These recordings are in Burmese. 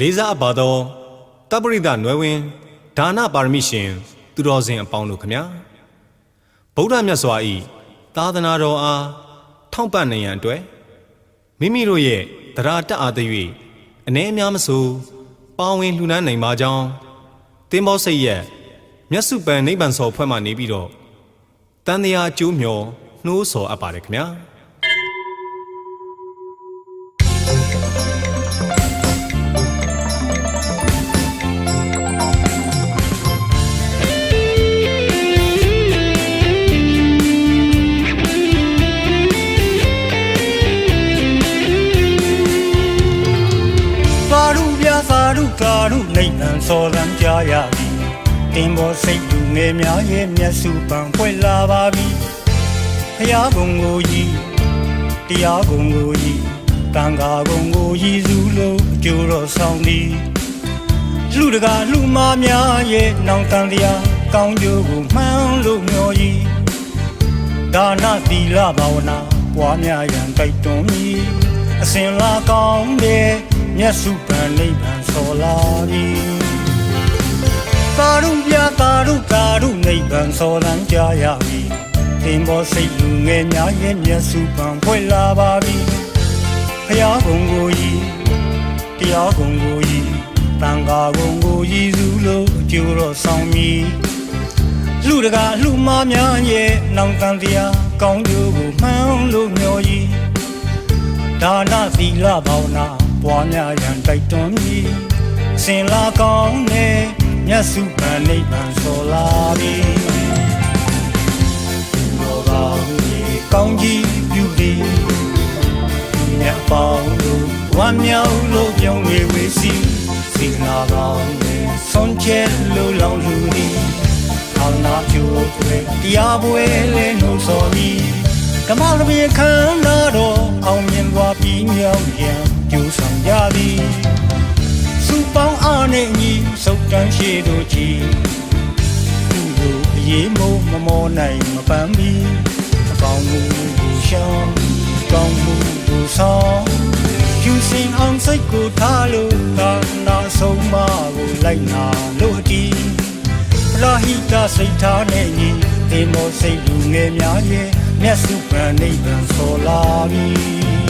လေးစားအပ်ပါသောတပရိဒနွယ်ဝင်ဒါနပါရမီရှင် သူတော်စင်အပေါင်းတို့ခမညာဗုဒ္ဓမြတ်စွာဤသာသနာတော်အားထောက်ပံ့နေရန်အတွက်မိမိတို့ရဲ့တရားတတ်အားသ၍အ ਨੇ အများမဆိုပါဝင်လှူဒန်းနိုင်ပါကြောင်းတင်းဘောစိတ်ရဲ့မျက်စုပန်နိဗ္ဗာန်စောဖွဲ့မှနေပြီးတော့တန်တရားအကျိုးမျှော်နှိုးဆော်အပ်ပါတယ်ခင်ဗျာ ပြသာဓုသာဓုနိဗ္ဗာန်စောလံကြရပြီတင်ဘောစိတ်လူငယ်များရဲ့မျက်စုပံဖွင့်လာပါပြီဖရာကုံကိုကြီးတရားကုံကိုကြီးတန်ခါကုံကိုကြီးစုလို့အကျိုးတော်ဆောင်သည်လူတကာလူမများရဲ့နောင်တန်တရားကောင်းကျိုးကိုမှန်းလို့မျှော်ကြီးဒါနသီလဘာဝနာပွားများရန်တိုက်တွန်းမည်အစဉ်လာကောင်းတဲ့ မျက်စုပန်နိဗ္ဗာန်ဆော်လာပြီသာရုပြသာရုသာရုနိဗ္ဗာန်ဆော်လန်းကြရပြီတင်ဘောစိတ်လူငယ်များရဲ့မျက်စုပန်ဖွင့်လာပါပြီဖရာကုံကိုကြီးတရားကုံကိုကြီးတန်ခါကုံကိုကြီးစုလို့အကျိုးတော်ဆောင်မည်လူတကာလူမများရဲ့နောင်တန်တရားကောင်းကျိုးကိုမှန်းလို့မျှော်ကြီးဒါနသီလဘာဝနာ ပွားများရန်တိုက်တွန်းမည်အစဉ်လာကောင်းတဲ့မြတ်စုပန်နိဗ္ဗာန်ဆော်လာပြီဘောကောင်းကြီးကောင်းကြီးပြုသည်မြတ်ပေါင်းတို့ဝမ်းမြောက်လို့ပြုံးဝေဝေစီစီနာကောင်းနဲ့ဆုံးချဲလို့လောင်လူသည်ထောင်နာကျိုးတွေတရားပွဲလဲနှုတ်ဆော်ပြီးကမလပြေခန္ဓာတော်အောင်မြင်သွားပြီးမြောက်ရန် ကျိုးဆောင်ကြသည်စူပေါင်းအားနဲ့ညီစုတ်တန်းရှိတို့ကြည်သူတို့အရေးမိုးမမောနိုင်မပန်းပြီးအကောင်းမှုကိုရှောင်းကောင်းမှုကိုဆောင်ကျူစင်အောင်စိတ်ကိုထားလို့သာနာဆုံးမကိုလိုက်နာလို့ဒီပလာဟိတစိတ်ထားနဲ့ညီဒေမောစိတ်လူငယ်များရဲ့မျက်စုပန်နိဗ္ဗာန်ဆော်လာပြီ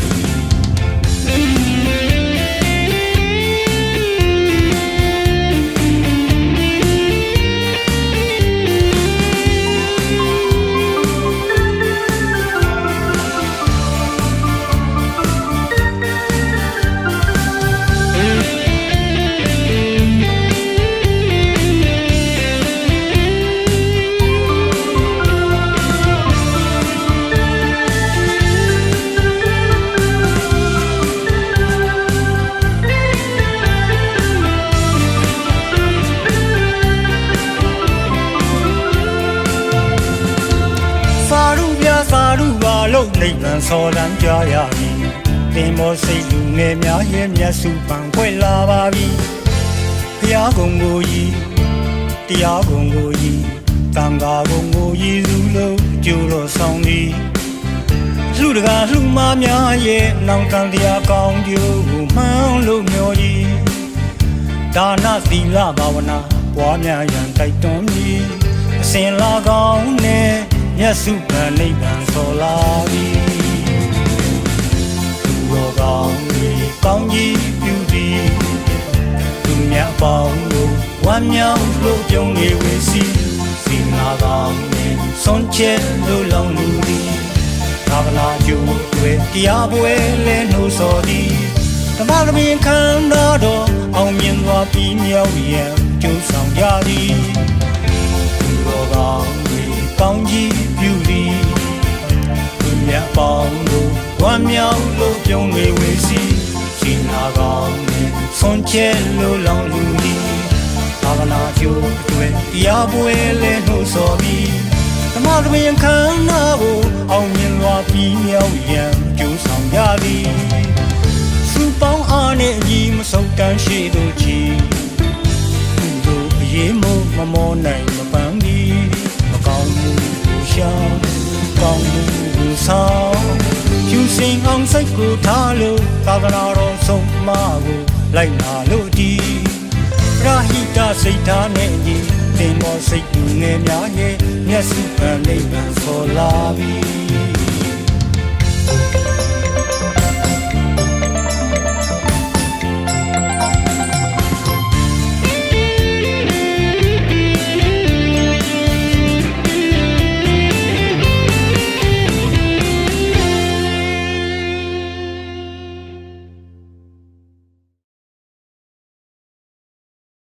ပါလို့နိဗ္ဗာန်ဆော်လံကြရပြီသင်မောစိတ်လူငယ်များရဲ့မျက်စုပန်ခွဲလာပါပြီဘုရားကုံကိုကြီးတရားကုံကိုကြီးတန်ခါကုံကိုကြီးစုလို့အကျိုးတော်ဆောင်သည်လူတကာလူမများရဲ့နောင်တန်တရားကောင်းကျိုးကိုမှန်းလို့မျှော်ကြီးဒါနသီလဘာဝနာပွားများရန်တိုက်တွန်းမည်အစဉ်လာကောင်းနဲ့ မြတ်စုပန်နိဗ္ဗာန်ဆော်လာပြီသူတော်ကောင်းကြီးကောင်းကြီးပြုသည်သူမြတ်ပေါင်းတို့ဝမ်းမြောက်လို့ပြုံးနေဝေစီစီနာကောင်းနဲ့ဆုံးချဲလို့လောင်လူသည်သာသနာကျိုးတွေတရားပွဲလဲနှိုးဆော်သည်ဓမ္မရမင်ခန္ဓာတော်အောင်မြင်သွားပြီးမြောက်ရန်ကျိုးဆောင် မ်းမြောက်လို့ပြုံးနေဝေစီရှင်နာကောင်းနဲ့ဆုံးချဲလို့လောင်လူသည်ဘာဝနာကျိုးအတွက်တရားပွဲလဲနှိုးဆော်ပြီးဓမ္မသမယံခန္ဓာကိုအောင်မြင်သွားပြီးမြောက်ရန်ကြိုးဆောင်ကြသည်စူပေါင်းအားနဲ့အညီမဆုတ်တန်းရှိတို့ချီသူတို့အရေးမို့မမောနိုင်မပန်း ထားလို့သာသနာတော်ဆုံးမကိုလိုက်နာလို့ဒီရာဟိတစိတ်ထားနဲ့ညီသင်မောစိတ်ငယ်များရဲ့မျက်စုပန်နိဗ္ဗာန်ဆော်လာပြီ